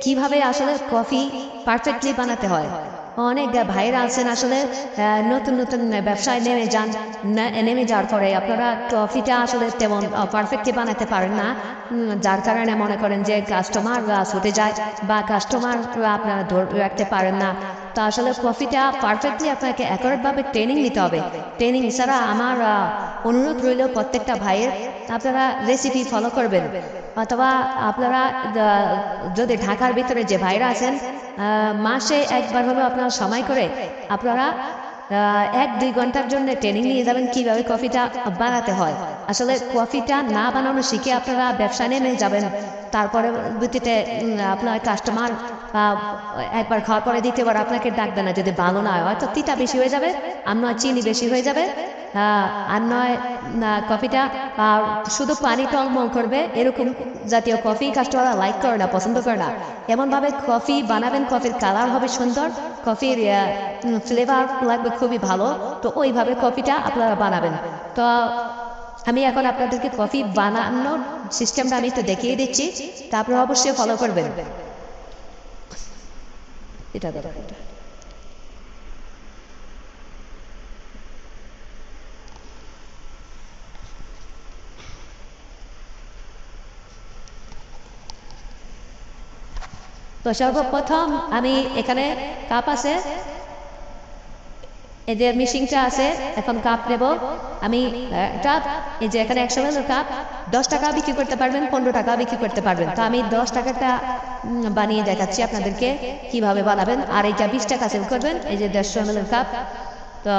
কীভাবে আসলে coffee perfectly বানাতে হয়? অনেক ভাইরা আছেন আসলে নতুন নতুন ব্যবসায় নেমে যান নেমে যাওয়ার পরে আপনারা কফিটা আসলে তেমন পারফেক্টলি বানাতে পারেন না। যার কারণে মনে করেন যে কাস্টমার ছুটে যায় বা কাস্টমার আপনারা ধরে রাখতে পারেন না। তো আসলে কফিটা পারফেক্টলি আপনাকে অ্যাকোরেটভাবে ট্রেনিং নিতে হবে। ট্রেনিং ছাড়া আমার অনুরোধ রইল প্রত্যেকটা ভাইয়ের, আপনারা রেসিপি ফলো করবেন। অথবা আপনারা যদি ঢাকার ভিতরে যে ভাইরা আছেন মাসে একবার হলেও আপনারা সময় করে আপনারা এক দুই ঘণ্টার জন্য ট্রেনিং নিয়ে যাবেন কীভাবে কফিটা বানাতে হয়। আসলে কফিটা না বানানো শিখে আপনারা ব্যবসা নেমে যাবেন। তারপরে ভিত্তিতে আপনার কাস্টমার একবার খাওয়ার পরে দ্বিতীয়বার আপনাকে ডাকবে না, যদি ভালো না হয়। হয়তো তিতা বেশি হয়ে যাবে, আর নয় চিনি বেশি হয়ে যাবে। আর নয় কফিটা শুধু পানি টলমল করবে, এরকম জাতীয় কফি কাস্টমাররা লাইক করে না, পছন্দ করে না। এমনভাবে কফি বানাবেন কফির কালার হবে সুন্দর কফির ফ্লেভার লাগবে খুবই ভালো, তো ওইভাবে কফিটা আপনারা বানাবেন। তো আমি এখন আপনাদেরকে কফি বানানোর সিস্টেমটা আমি একটু দেখিয়ে দিচ্ছি তা আপনারা অবশ্যই ফলো করবেন। এটা তো সর্বপ্রথম আমি এখানে কাপ আছে। এই যে মিশিংটা আছে, এখন কাপ নেব। আমি কাপ এই যে এখানে একশো মেলের কাপ দশ টাকা বিক্রি করতে পারবেন, পনেরো টাকা বিক্রি করতে পারবেন। তো আমি দশ টাকাটা বানিয়ে দেখাচ্ছি আপনাদেরকে কীভাবে বানাবেন। আর এইটা বিশ টাকা সেল করবেন, এই যে দেড়শো মেলের কাপ তো